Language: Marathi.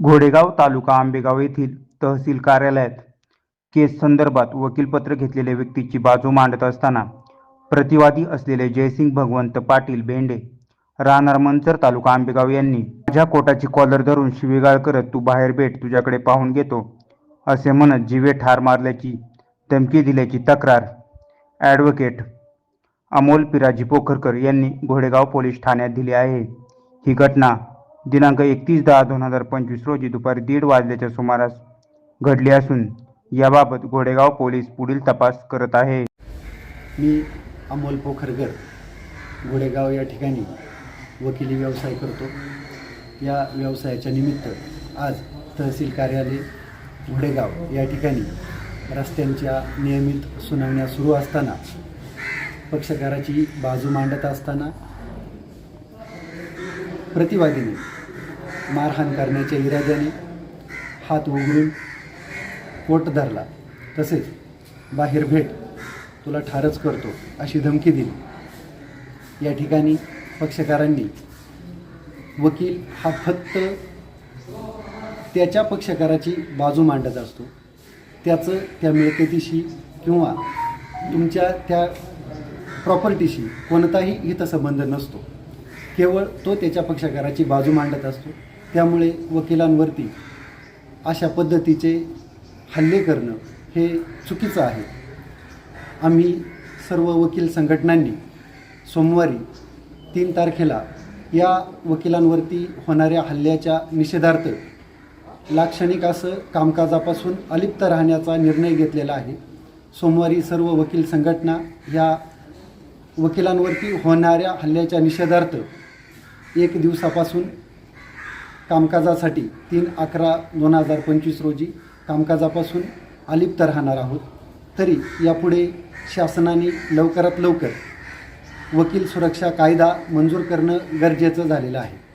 घोडेगाव तालुका आंबेगाव येथील तहसील कार्यालयात केस संदर्भात वकीलपत्र घेतलेल्या व्यक्तीची बाजू मांडत असताना प्रतिवादी असलेले जयसिंग भगवंत पाटील बेंडे राहणार मंचर तालुका आंबेगाव यांनी माझ्या कोटाची कॉलर धरून शिवीगाळ करत तू बाहेर भेट तुझ्याकडे पाहून घेतो असे म्हणत जीवे ठार मारल्याची धमकी दिल्याची तक्रार. ॲडव्होकेट अमोल पिराजी पोखरकर यांनी घोडेगाव पोलीस ठाण्यात दिली आहे. ही घटना दिनांक एकतीस दहा दोन हजार पंचवीस रोजी दुपारी दीड वाजल्याच्या सुमारास घडली असून याबाबत घोडेगाव पोलीस पुढील तपास करत आहे. मी अमोल पोखरगर घोडेगाव या ठिकाणी वकिली व्यवसाय करतो. या व्यवसायाच्या निमित्त आज तहसील कार्यालय घोडेगाव या ठिकाणी रस्त्यांच्या नियमित सुनावण्या सुरू असताना पक्षकाराची बाजू मांडत असताना प्रतिवादीने मारहाण करण्याच्या इराद्याने हात उघडून कोट धरला. तसेच बाहेर भेट तुला ठारच करतो अशी धमकी दिली. या ठिकाणी पक्षकारांनी वकील हा फक्त त्याच्या पक्षकाराची बाजू मांडत असतो. त्याचं त्या मिळकतीशी किंवा तुमच्या त्या प्रॉपर्टीशी कोणताही हितसंबंध नसतो. केवळ तो त्याच्या पक्षकाराची बाजू मांडत असतो. त्यामुळे वकिलांवरती अशा पद्धतीचे हल्ले करणं हे चुकीचं आहे. आम्ही सर्व वकील संघटनांनी सोमवारी तीन तारखेला या वकिलांवरती होणाऱ्या हल्ल्याच्या निषेधार्थ लाक्षणिक असं कामकाजापासून अलिप्त राहण्याचा निर्णय घेतलेला आहे. सोमवारी सर्व वकील संघटना या वकिलांवरती होणाऱ्या हल्ल्याच्या निषेधार्थ एक दिवसापासून कामकाजासाठी तीन अकरा दोन हजार पंचवीस रोजी कामकाजापासून अलिप्त राहणार आहोत. तरी यापुढे शासनाने लवकरात लवकर वकील सुरक्षा कायदा मंजूर करणं गरजेचं झालेलं आहे.